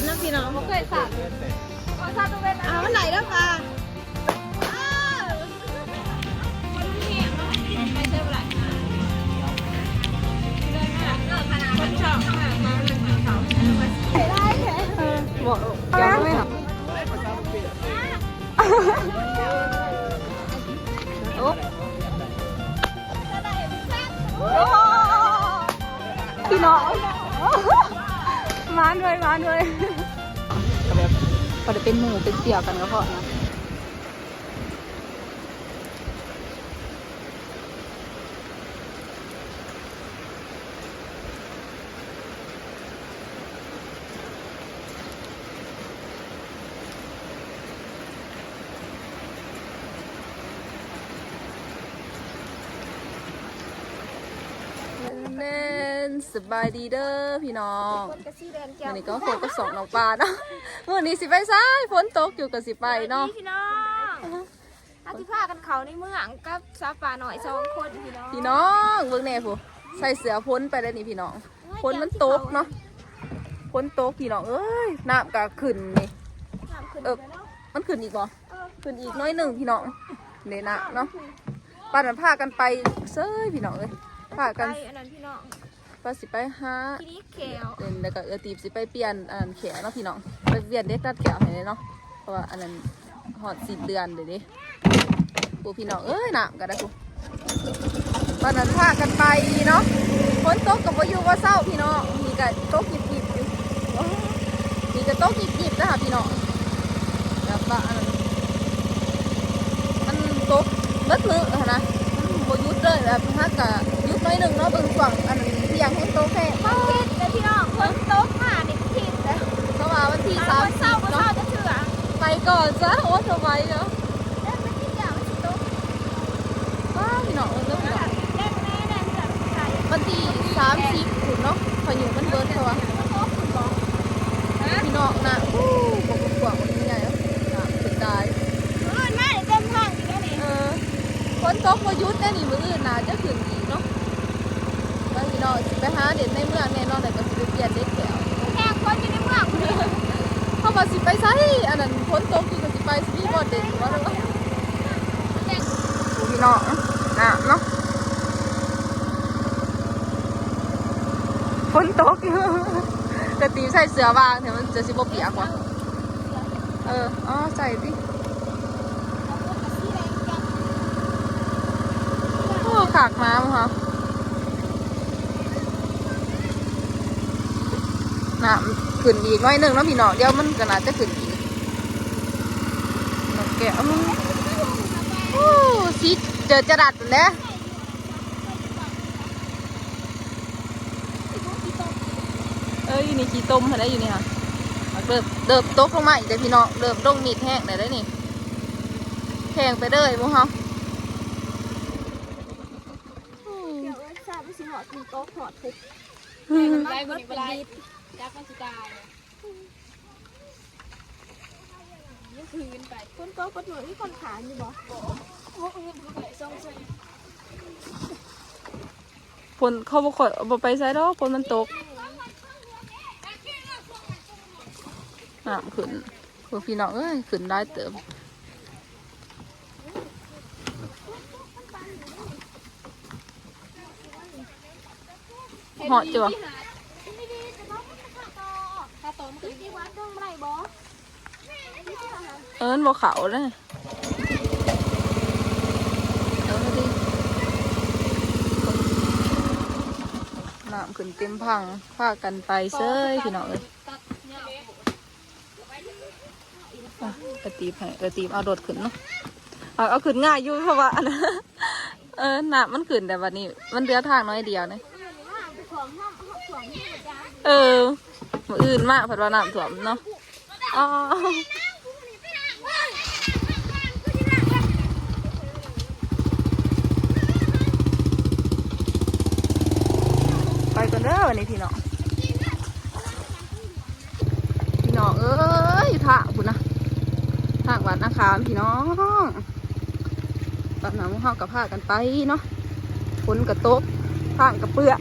ดนะพี่น้องบ่เคยสาดขอซาตัวเป็นอ้าวมันไหนแล้วค่ะอ้าวคนที่ไปเชื่อมหลายอมบอกยังไม่หรอโอ้พี่น้อง มาด้วยมาด้วยพอจะเป็นหมูเป็นเสี่ยวกันก็พอนะ แน่นสบายดีเด้อพี่น้องคนกระซี่แดนแก้วัวนนี้ก็ฝนก็สองน้องปลาเนาะวันนี้สิไปซ้ายฝนตกอยู่กับสิไปเนาะพี่น้องอาทิพากันเขาในเมืองกับซาป่าหน่อยสองคนพี่น้องพี่น้องเบิ่งแน่ผู้ใส่เสื้อพ้นไปแล้วนี่พี่น้องพ้นมันตกเนาะพ้นตกพี่น้องเอ้ยน้ำก็ขึ้นนี่น้ำขึ้นเออไปแล้วมันขึ้นอีกบ่เออขึ้นอีกน้อยหนึ่งพี่น้องเนี่ยนะเนาะป้านันพากันไปเซ้ยพี่น้องเอ้ยพาไปกันอันนั้นพี่น้อง ป้าสิไปหาทีนี้แขวเดินแล้วก็เออตีบสิไปเปลี่ยนอันนั้นแขนเนาะพี่น้องไปเปลี่ยนเด็ดตัดแขนให้เลยเนาะเพราะว่าอันนั้นหอดสิเดือนเดี๋ยวนี้ปูพี่น้องเอ้ยหน้ำกันนะปูตอนนั้นพากันไปเนาะฝนตกกับวายูว่าเศร้าพี่น้องมีกันตกหยิบหยิบอยู่มีกันตกหยิบหยิบนะคะพี่น้องแล้วก็อันนั้นมันตกเบิดมือนนะมันบ่หยุดเลยแบบฮักกะหยุดน้อยหนึ่งเนาะเบิ่งช่งอันนั้น เที่ยงให้โตแค่เขาคิดเลยพี่น้องคนโต๊ะมาเนี่ยคิดเลยเพราะว่าวันที่เอาสามวันสิเศร้าบวันเศเนาะร้าจะเถื่อไปก่อนจ้ะโอ้ทำไมเนาะ เล่นไม่คิดอย่างมันสิโต๊ะ ว้าวพี่น้องเออเริ่มพี่น้อง เล่นแม่เล่นแบบใส่ วันที่สามสิบขุนเนาะพายุมันเบิร์ดเพราะว่า โต๊ะคุณบอก พี่น้องนะอู้บอกกว่ามันใหญ่แล้วนะสุดท้าย เออแม่เต็มห้องอีกแล้วนี่ เออฝนตกมายุดแน่นี่มืออื่นนะจะขึ้นอีกเนาะแล้วพี่น้องสิไปหาเด็ดในเมืองแน่นอนแต่ก็สิไปเปลี่ยนเด็ดแถว แข่งคนอยู่ในเมืองคุณนี่ เข้ามาสิไปไซอันนั้นฝนตกอยู่ก็สิไปสิมีบอดเด่นว่าแล้วก็พี่น้ องอะเนาะฝนตกอยู่แต่ตีใส่เสื้อบางเดี๋ยวมันจะสิบเปียกว่ะเอออ๋อใส่ดิโอ้ขากน้ำค่ะน้ำขึ้นอีกน้อยหนึ่งเนาะพี่น้องเดี๋ยวมันก็น่าจะขึ้นอีกดอกแก้วโอ้สิ เจอจะดัดแล้วเอ้ยอยู่นี่ขี้ต้มเห็นได้อยู่นี่ค่ะเดิบเดิบตกลงมาอีกเลยพี่น้องเดิบลงมีดแห้งได้ได้นี่แข็งไปเลยมั้งคะเดี๋ยวทราบว่าสิหอดคุณโต๊ะหอดทุกได้บนไลจับมันสิตายยังคืนไปคุณโต๊ะปวดหัวที่คนขาอยู่บ่ โอ้โหไปส่งใส่ฝนเขาบอกบ่ไปใส่ดอกฝนมันตกน้ำขึ้นพวกพี่น้องเอ้ยขึ้นได้เติมเหาะจ้ะถ้าโตมันคือที่วัดต้องไรบ่เอิ้นบ่เขาเลยเอามาดิ น้ำขึ้นเต็มพังพากันไปเซ้ยพี่น้องเอ้ยอะกระตีบให้กระตีบเอาโดดขึ้นเนาะเอาเอาขึ้นง่ายอยู่เพราะว่าอันนั้นเออหน้ำมันขึ้นแต่วันนี้ มันเหลือทางน้อยเดียวเนี่ยเออมืออื่นมากเพราะว่าน้ำท่วมเนาะอ๋อไปกันเด้อวันนี้พี่น้องพี่น้องเอ้ยท่าคุณนะทางวัดนาคามพี่น้องตอนนั้นพวกเขากับพากันไปเนาะฝนกระตกทางกระเปื้อน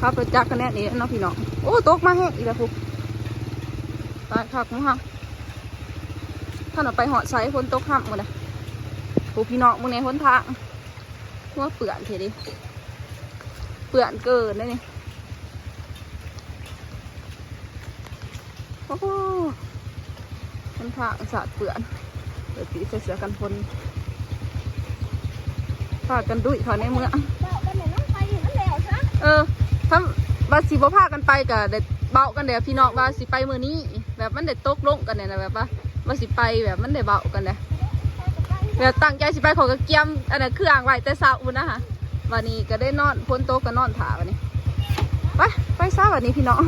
ขับรถจักกันแน่นี่เนาะพี่น้องโอ้ตกมาแห้งอีกแล้วพวกตายคักมั้งฮะท่านเอาไปหอดใช้ฝนตกห้ำกันนะพวกพี่น้องมึงในหนทาง ว่าเปื่อนเทดิเปื่อนเกินเลยนี่โอ้โหหนทางสาดเปื่อนเดี๋ยวตีใส่เสื้อกันฝนพากันดุยเขาในเมืองบ้านไหนน้องไปอยู่นั่นแล้วซะเออถ้าบาสิบ่พากันไปกับเด็ดเบากันเดี๋ยวพี่น้องว่าสิไปมื้อนี้ แบบมันเด็ดตกลงกันเนี่ยนะแบบว่าว่าสิไปแบบมันเด็ดเบากันเนี่ย แบบตั้งใจสิไปขอกระเกียมอันนั้นเครื่องไว้แต่เช้าอุ่นนะคะวันนี้ก็ได้นอนพ้นโต๊ะก็นอนถาวันนี้ ไปไปซะวันนี้พี่น้อง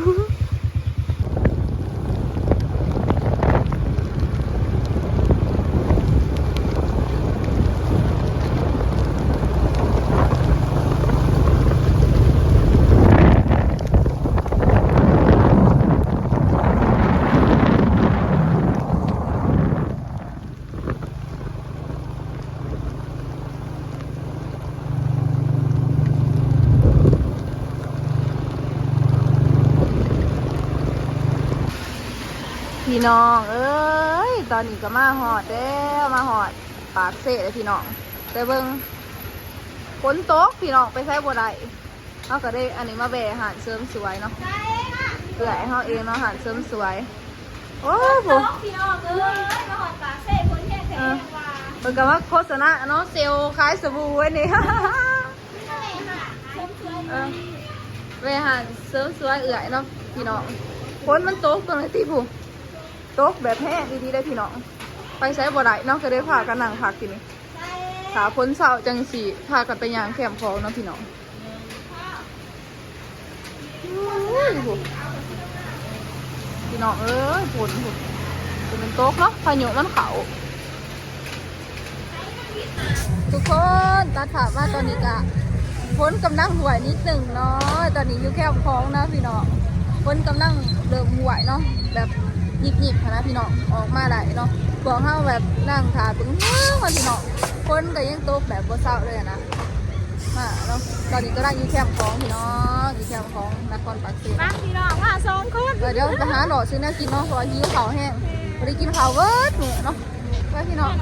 พี่น้อง เอ้ย ตอนนี้ก็มาหอดแล้วมาหอด ปากเสะเลยพี่น้อง แต่เบิ่งฝนตกพี่น้องไปใช้บัวได้เขาก็ได้อันนี้มาแบะอาหารเสริมสวยเนาะเกลือให้เขาเองเนาะอาหารเสริมสวย โอ้โหน้องพี่น้องเอ้ยมาหอดปากเซ่คนแค่แค่ว่าเปิดกันว่าโฆษณาเนาะเซลล์ขายสบู่ไว้นี่ไม่ค่ะชมเชยเออไปหารเสริมสวยเอื่อยเนาะพี่น้องฝนมันตกตรงไหนที่ผู้ ตกแบบแห้งดีๆได้พี่น้อง ไปใช้บ่ได้เนาะก็ได้พากันนั่งพักทีนี้ขาพ้นเสาจังสีพากันไปยางแคมป์ของเนาะพี่น้องพี่น้องเอ้ยฝนผู้ฝนมันตกเนาะพายุมันเขาทุกคนตัดผ่ามาตอนนี้กะพ้นกำลังหวยนิดหนึ่งเนาะตอนนี้อยู่แค่พ้องนะพี่น้องพ้นกำลังเริ่มหวยเนาะแบบ ยิบหยิบๆนะพี่น้องออกมาได้เนาะบอกเขาแบบนั่งขาตึงห้าวมาพี่น้องพ้นก็ยังตกแบบบ่เศร้าเลยอะนะมาเนาะตอนนี้ก็ได้อยู่แคมป์ของพี่น้องอยู่แคมป์ของนครปักเซมาพี่น้องมาสองคนเดี๋ยวไปหาหน่อซื้อแน่กินเนาะเพราะว่าหิวข้าวแห้งไม่ได้กินข้าวเวิร์ดเนี่ยเนาะไปพี่น้อง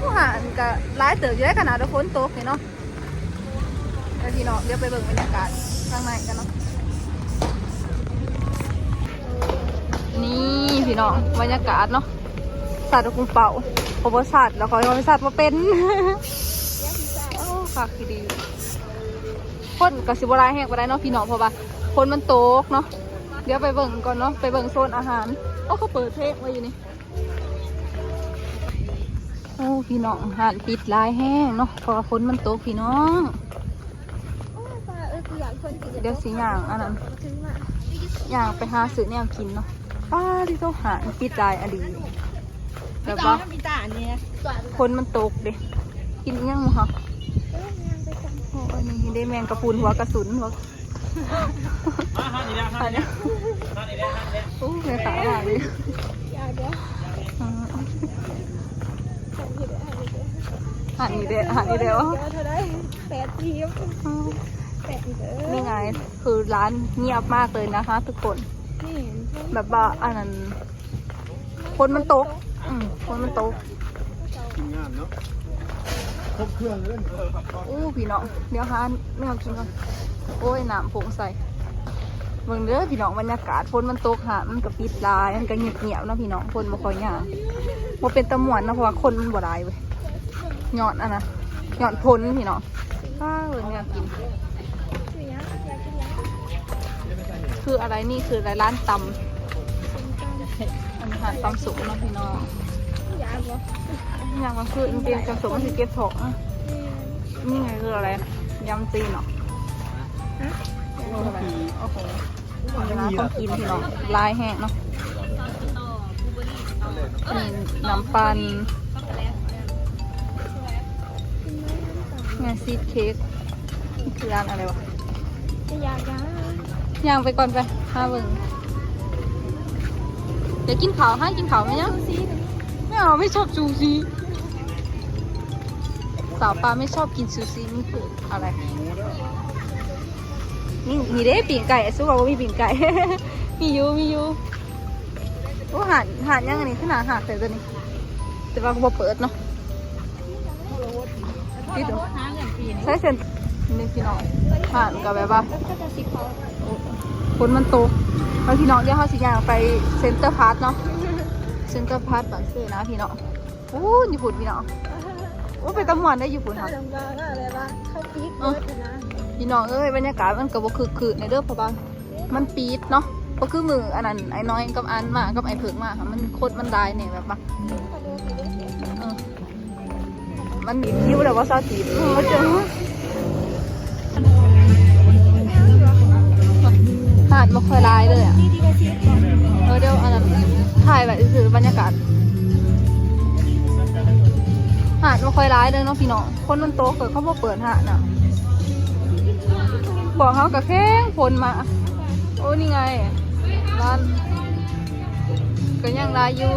ผู้หารก็ร้ายเติบอยู่ได้ขนาดว่าฝนตกนี่เนาะไปพี่น้องเดี๋ยวไปเบิ่งบรรยากาศข้างในกันเนาะ นี่พี่น้องบรรยากาศเนาะสัตว์กุมเป่าเพราะว่าสัตว์แล้วเขาเอาไปสัตว์มาเป็นโอ้ฝากดีคนกับสิบรายแห้งไปได้เนาะพี่น้องเพราะว่าคนมันโตกเนาะเดี๋ยวไปเบิ่งก่อนเนาะไปเบิ่งโซนอาหารโอ้เขาเปิดเพลงไว้อยู่นี่โอ้พี่น้องหานปิดลายแห้งเนาะเพราะว่าฝนมันตกพี่น้องเดี๋ยวสิย่างอันนั้นถึงมาย่างไปหาซื้อแนวกินเนาะ ป้าที่ต้องหานปิดหลายอดีแบบว่ามีตาเนี่ยฝนมันตกเด้กินอิหยังมั้งคะโอ้อันนี้ได้แมงกระพุนหัวกระสุนหัวอันเนี้ยโอ้แม่ขาหลายเลยอยากเดี๋ยวอืมหันนี่เด้อหันนี่เด้อเดี๋ยวเท่าไรแปดทีมแปดเด้อนี่ไง คือร้านเงียบมากเลยนะคะ ทุกคนนี่ แบบว่าอันนั้นคนมันตกอืมคนมันตกงามเนาะครบเครื่องเลยอู้พี่น้องเดี๋ยวหาแนวกินก่อนโอ้ยน้ำผงใส่เบิ่งเด้อพี่น้องบรรยากาศฝนมันตกหามันก็ปิดลายมันก็เงียบเงียบๆเนาะพี่น้องคนบ่ค่อยย่างบ่เป็นตะมวนนะเพราะว่าคนมันบ่ได้เว้ยหยอดอันนะหยอดพ้นพี่น้องอ้าวเบิ่งแนวกิน คืออะไรนี่คืออะไรร้านตำอาหารตำสุกเนาะพี่น้องอยากบ่อย่างมันคืออินเดียนกับสมมันคือเก็บถงอะนี่ไงคืออะไรยำจีนเหรอคืออะไรโอ้โหร้านต้องกินพี่น้องลายแห้งเนาะนี่น้ำปันงานซีดเค้กนี่คือร้านอะไรวะจะอยากยัง ย่างไปก่อนไปห้าเบิ่งเดี๋ยวกินข้าวให้กินข้าวไหมเนี่ยไม่เอาไม่ชอบซูชิสาวปลาไม่ชอบกินซูชินี่คืออะไร นี่มีเด้ปีงไก่สู้ว่ามีปีงไก่ มีอยู่มีอยู่โอ้หานหานยังอันนี้ขนาดหักแต่ตัวนี้ แต่ว่าก็บ่เปิดเนาะใช้เส้นนี่พี่น้องหานกับแบบว่า ฝนมันตกแล้วพี่น้องเดี๋ยวเขาสิย่างไปเซ็นเตอร์พาร์ทเนาะเซ็นเตอร์พาร์ทบางซื่อนะพี่น้องโอ้ยญี่ปุ่นพี่น้องโอ้ไปตำหวนได้ญี่ปุ่นค่ะลำบากอะไรบ้างเขาปีกเออพี่น้องเอ้ยบรรยากาศมันก็บ่คือคือในเด้อเพราะว่ามันปีดเนาะก็คือมืออันนั้นไอ้น้อยกับอันมากับไอ้เผิกมาค่ะมันโคตรมันได้เนี่ยแบบว่าเออมันบีบคิ้วแต่ว่าซาจีบเขาเจอาดมาคอยลายเลยอะเออเดี๋ยวอันนั้นถ่ายแบบคือบรรยากาศหาดมาคอยร้ายเลยเนาะพี่น้องคนมันโตเกิดเขาบ่เปิดหาดน่ะบอกเขากับแข้งพลมา โอ้นี่ไงร้านก็ยังรายอยู่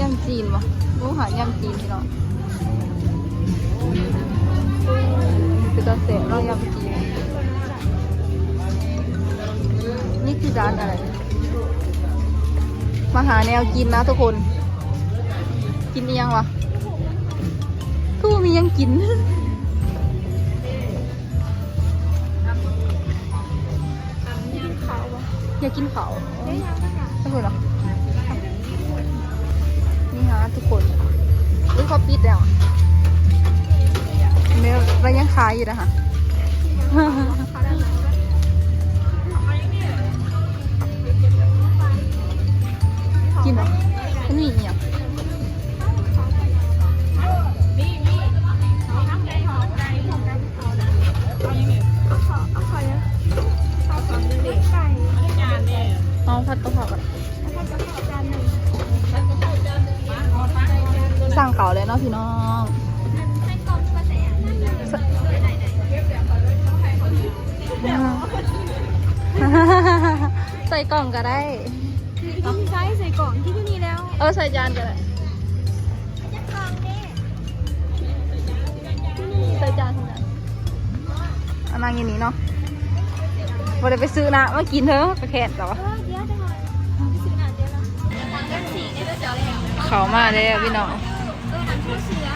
ย่างจีนวะรู้หาย่างจีนพี่น้องคือตาเสียเราย่างจีน นี่คือร้านอะไร มาหาแนวกินนะทุกคน กินอิหยังวะก็บ่มียังกิน อยากกินเขาวเฮ้ยยังไม่หาทุกคนเหรอ นี่ฮะทุกคนอุ้ยเขาปิดแล้วอะเนื้อมันยังขายอยู่นะคะ นางอย่างนี้เนาะวันเดี๋ยวไปซื้อนะมากินเถอะไปแข่แต่ว่าเออเดี๋ยวจะหน่อยไปซื้อหนาเดี๋ยวละกันสีเนี่ยเดี๋ยวจะเอาเลยเขามาแล้วพี่น้องเออหันผู้เสือ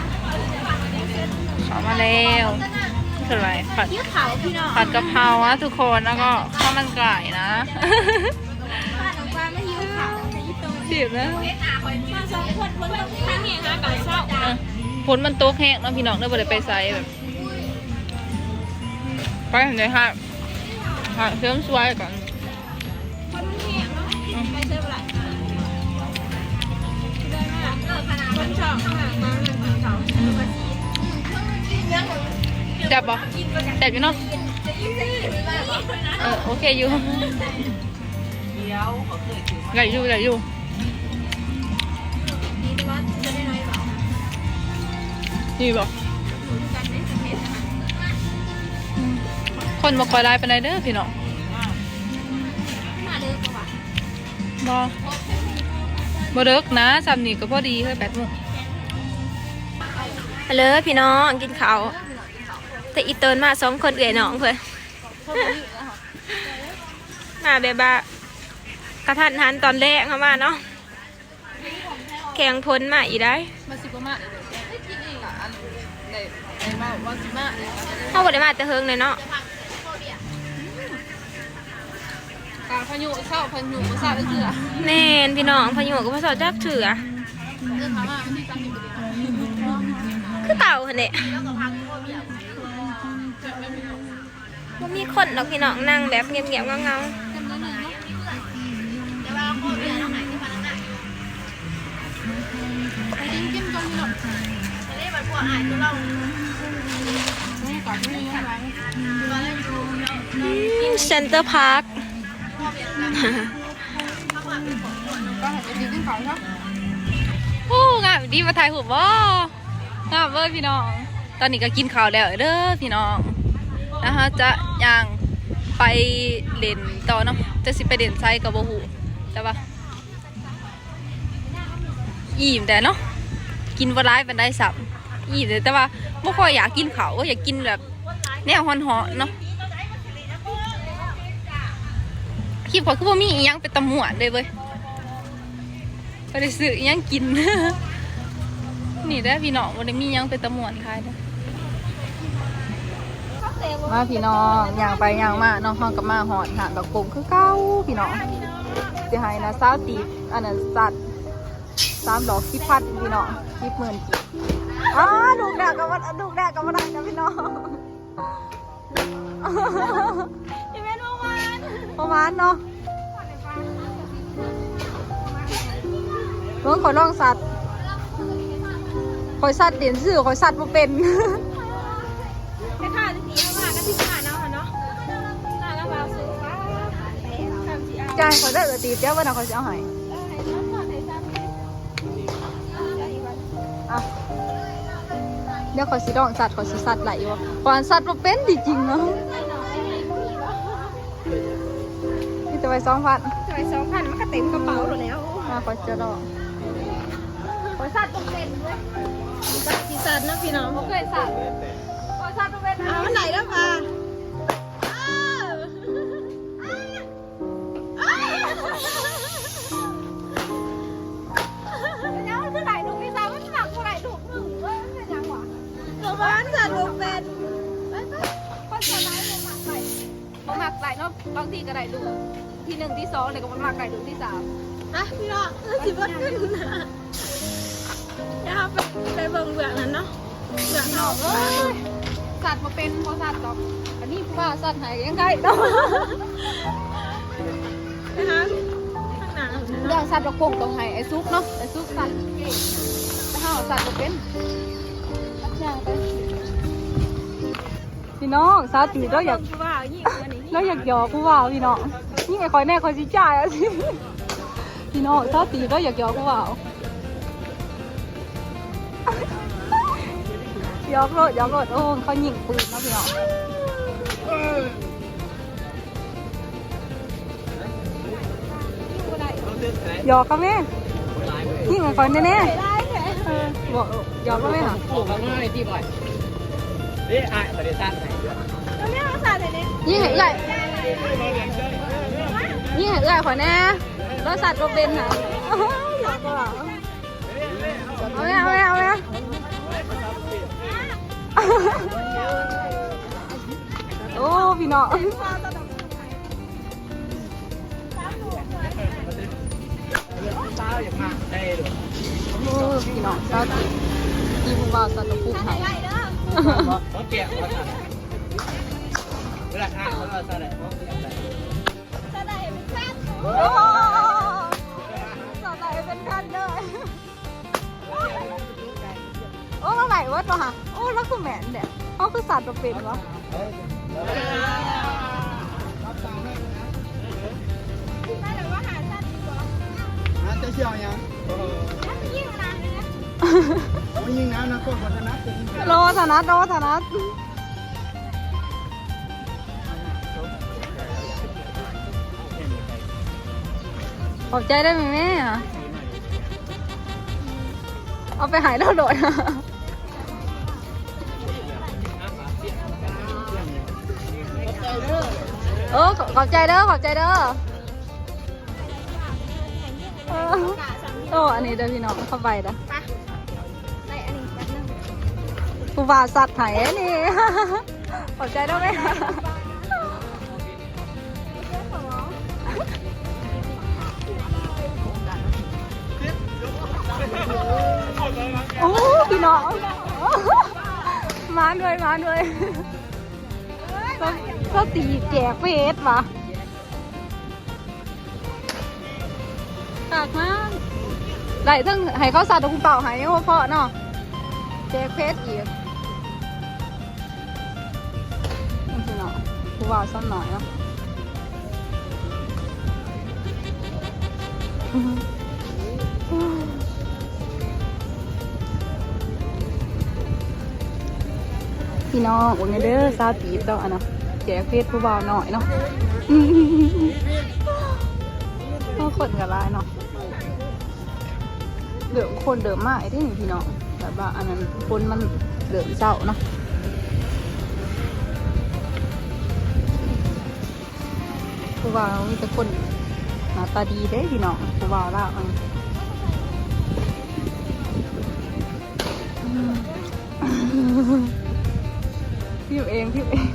เขามาแล้วเท่าไหร่ผัดยิ้วเขาพี่น้องผัดกะเพราอะทุกคนแล้วก็ข้าวมันไก่นะบ้านของป้าไม่ยิ้วเขาจะยิ้วตรงสิบแล้วมาสองคนคนต้องข้างเนี่ยฮะกับเศร้าอะฝนมันตกแห้งเนาะพี่น้องได้บ่ได้ไปไซแบบ ไปเห็นไหมคะหาเสริมสวยก่อนคนมันเหี้ยเนาะไปเจออะไรได้มากเออขนาดคนชอบข้างหลังมาหนึ่งเขาจับบ่จับอยู่เนาะเออโอเคอยู่ไหลอยู่ไหลอยู่ดีแต่ว่าจะได้น้อยเปล่านี่บ่กั คนบ่คอยไล่ไปไหนใดเด้อพี่น้องมาเดิมกว่าบ่บ่เลิกนะสามนี่ก็พอดีเฮ้ยแปดโมงมาเลยพี่น้องกินข้าวแต่อีเตินมาสองคนเอื่อยน้องเพื่อนมาแบบว่ากระทันหันตอนแรกเข้ามาเนาะแข่งพ้นมาอีได้มาสิบ่มาได้กินอีกอะอันได้ได้มาว่าสิมาเนี่ยเข้าบ่ได้มาแต่เฮิงเลยเนาะ กลางพายุเศร้าพายุบ่ทราบจักเทื่อแน่นพี่น้องพายุก็พอสอจักเถื่อเดินทางมาวันที่30พอดีคือเต่าหั่นแหละบ่มีคนหรอกพี่น้องนั่งแบบเงียบๆเงาๆเซ็นเตอร์พาร์ค โอ้งามดีมาถ่ายหูปบ่งามเว้ยพี่น้อง ตอนนี้ก็กินข้าวแล้วเด้อพี่น้องนะคะจะย่างไปเล่นต่อเนาะจะสิไปเล่นไซกับโบ่ฮู้แต่ว่าอิ่มแต่เนาะกินบ่ร้ายปานใดสับอิ่มแต่แต่ว่าบ่ค่อยอยากกินข้าวก็อยากกินแบบแนวฮอนหอเนาะ ลิปเขาคือว่ามีอียังเป็นตำหมวนเลยเว้ยก็ได้ซื้ออียังกิน นี่ได้พี่น้องวันนี้มีหยังเป็นตำหมวนขายเด้อมาพี่น้องย่างไปย่างมาน้องห้องกับมาหอดหางกับกลมคือเก้าพี่น้องสิให้นะสาวตีอันนั้นสัตว์สามดอกคิดพัดพี่น้องคิดหมื่นกีบอ้าดูแดกกับมันดูแดกกับมันได้นะพี่น้อง ประมาณเนาะเมื่อขอยลองสัตว์ขอยสัตว์เด่นสื่อขอยสัตว์มาเป็นแค่ข้าวจะสีเอามาก็ที่ข้าเนาะเนาะน่าแล้วมาซื้อป้าทำสีเอาใจายขอยได้เออตีบเดี๋ยววันนั้นขอยจะเอาให้อะเดี๋ยวขอยสิลองสัตว์ขอยสิสัตว์ไหลวะก่อนสัตว์มาเป็นจริงๆเนาะ จะไปสองพันจะไปสองพันมันก็เต็มกระเป๋าหมดแล้วมาขอยจะลองขอยสัตว์ต้องเป็นด้วยสีสันนะพี่น้องเคยสัตว์ขอยสัตว์ต้องเป็นเอาไหนแล้วมาแล้วมันคือไหนลูกพี่สาวมันหนักเท่าไหร่ลูกหนึ่งเว้ยมันเป็นยังวะตัวบ้านสัตว์ลูกเป็นคนสมัยมันหมักไหลมันหมักไหลเนาะบางทีก็ได้ดู ที่หนึ่งที่สองเลยก็มันหมักไหลดูที่สามอะพี่น้องสิบวันขึ้นนะอย่าไปไปเบิ่งเบื้องนั้นเนาะเบื้องนอกเอ้ยสัตว์มาเป็นพอสัตว์ดอกอันนี้ว่าสัตว์หายยังไงเนาะนะคะข้างหน้าเรื่องสัตว์เราคงต้องให้ไอ้ซุกเนาะไอ้ซุกสัตว์เก่งแต่ถ้าเอาสัตว์มาเป็นรับย่างไปพี่น้องสาตีเราอยากว่ายิ่งกว่านี้เราอยากหยอกผู้ว่าวพี่น้อง นี่ไงคอยแน่คอยสิจ่ายอะสิพี่น้องสาตีเราอยากหยอกผู้ว่าวหยอกโลดหยอกโลดโอ้เขายิงปืนเนาะพี่น้องหยอกกันไหมยิ่งกว่าคนแน่ๆเออบอกหยอกกันไหมคะโอ้ก็ง่ายที่บ่อยนี่อะประเดี๋ยวสั้นไหนแล้วเนี่ยภาษาไหนเนี่ยยิ่งเห็นใหญ่ ยิ่งเห็นใหญ่ขอยแน่รถสัตว์รถเบนค่ะหยอกก็เอาไหมเอาไหมเอาไหมโอ้พี่น้องเช้าอย่างมากได้หรอโอ้พี่น้องเศร้าจริงที่ผู้บ่าวสัตว์ตะคุกไทยเขาเกียวเขาสั่นเวลาอ่านเขาสั่นอะไรเขาสั่นอะได้ สอดไหลเป็นกันเลยโอ้เราไหลวัดป่ะฮะโอ้แล้วคือแหมนเนี่ยเขาคือสัตว์ตัวเป็นวะอะจะเชี่ยวยังไม่ยิงน้ำนะก็วัฒนธรรมโลธนัทโลธนัท อบใจได้ไหมแม่อะเอาไปหายแล้วโดดเออขอขอบใจเด้อขอบใจเด้อเออโอ้อันนี้เด้อพี่น้องเข้าไปเด้อใส่อันนี้แป๊บนึงกูว่าสัตว์ไหนนี่ขอบใจด้วยไหม โอ้พี่น้องมาด้วยมาด้วยก็ก็ตีแจกเฟสว่ะตากมากไหลทั้งให้เขาสัตว์ตะกุเป่าให้ว่าเพาะเนาะแจกเพชรอีกนี่สิเนาะกูว่าซ้ำหน่อยเนาะ พี่น้องวันนี้เด้อซาตีบดอกอะเนาะแจกเพศผู้บ่าวหน่อยเนาะคนกับลายเนาะเดิมคนเดิมมากไอ้ที่นี่พี่น้องแต่ว่าอันนั้นคนมันเดิมเจ้าเนาะผู้บ่าวมีแต่คน หน้าตาดีเด้พี่น้องผู้ว่าล่ะอังพิวเองพิวเอง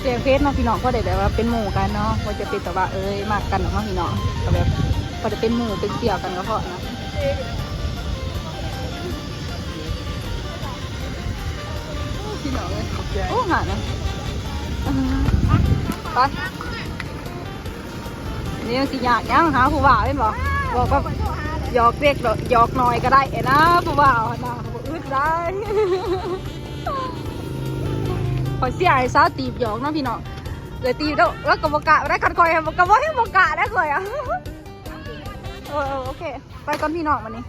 เสียงเพชรเนาะพี่น้องก็ได้แบบว่าเป็นหมู่กันเนาะว่าจะเป็นแบบว่าเอ้ยมากกันเนาะพี่น้องก็แบบก็จะเป็นหมู่เป็นเสี่ยวกันก็พอนะพี่น้องเลยโอ้หานะ ไปนี่ยังสิยากยังหาผู้ว่าเป็นบ่บอกว่าหยอกเด็กดอกหยอกหน่อยก็ได้เอนะผู้ว่าเอานะอึดได้ขอเสียไอ้สาวตีบหยอกนะพี่น้องเลยตีบแล้วแล้วกบกะได้ขัดคอยบกะบ่ให้บกะได้คอยอะโอเค ไปก่อนพี่น้องวันนี้